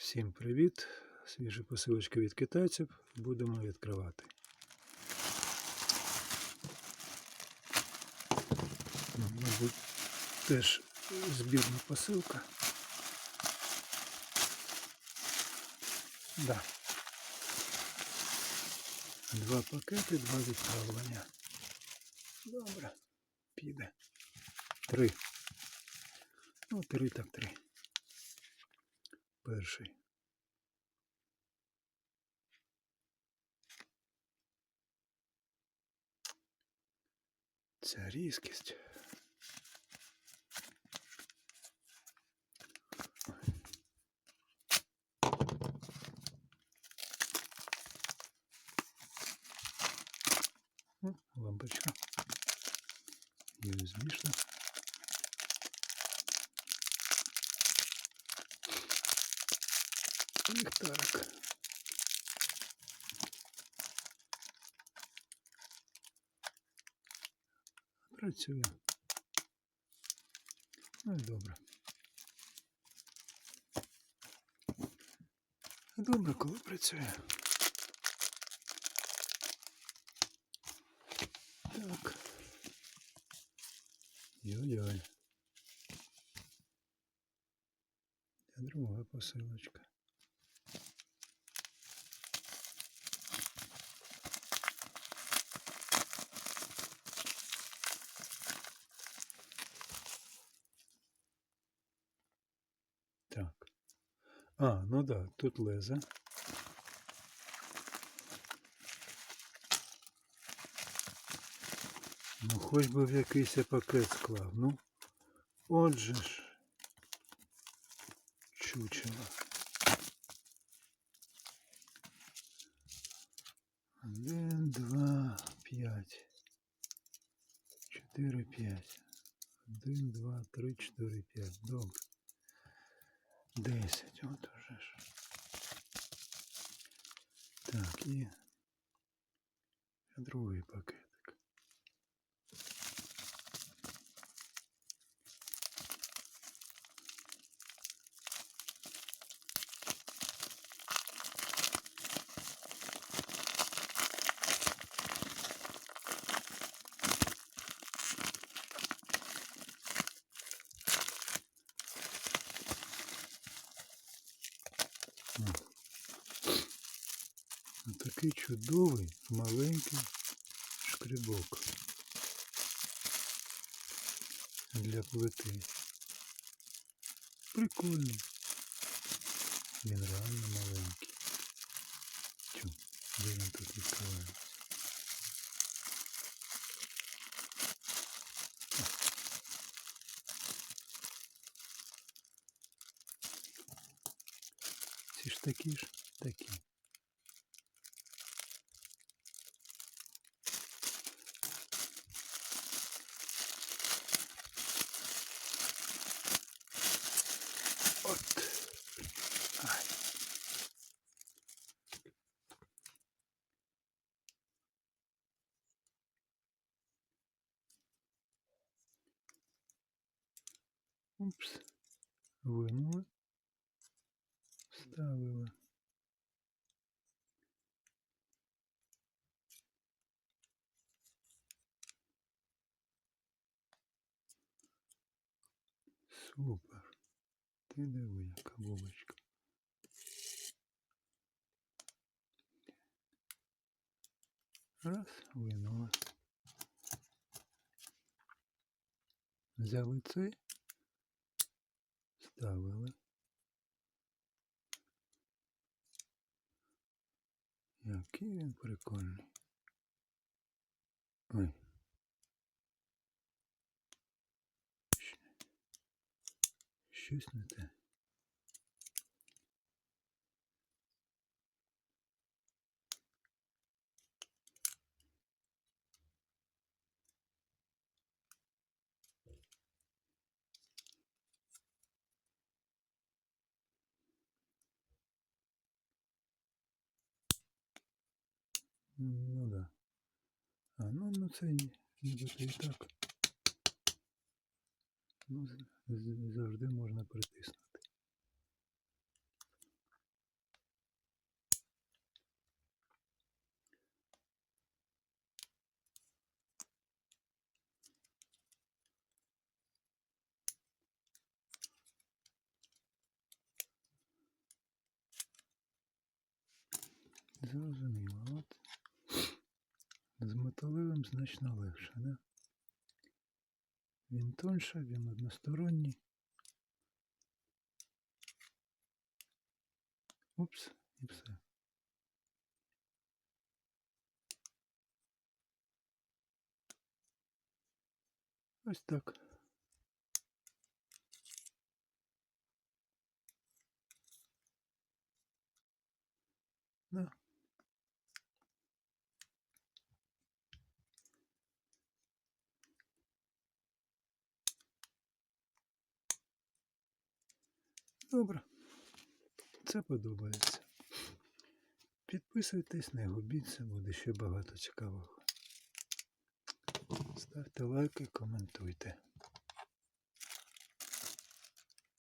Всім привіт! Свіжі посилочки від китайців. Будемо відкривати. Ну, Мабуть, теж збірна посилка. Да. Два пакети, два відправлення. Добре. Піде. Три. Ну, три так три. Перший. Ця різкість. Лампочка. USB-шна. Ліхтарик. Працює. Ну і добре. Добре, коли працює. Так. Йой-йой. Це друга посилочка. А, ну да, тут леза. Ну, хоч би в якийсь пакет склав. Ну, отже ж. Чучело. Один, два, п'ять. Чотири, п'ять. Один, два, три, чотири, п'ять. Добре. Десять. От уже ж. Так, і другий пакетик. Такий чудовий маленький шкрібок для плити. Прикольний. Він реально маленький. Чу, де він тут відкривається? Такі ж такі. От. Ай. Упс. Винули. Вставили. Супер. Ти диви, яка бубочка. Раз, винули. Взяли цей, ставили. Який він прикольний. Ой. Щось не те. Ну да. А ну ну це нібито і так. Ну, завжди можна притиснути. Зрозуміло, от з металевим значно легше, да? Він тоньше, він односторонній. Упс, і все. Ось так. Да. Добре. Це подобається. Підписуйтесь, не губіться, буде ще багато цікавого. Ставте лайки, коментуйте.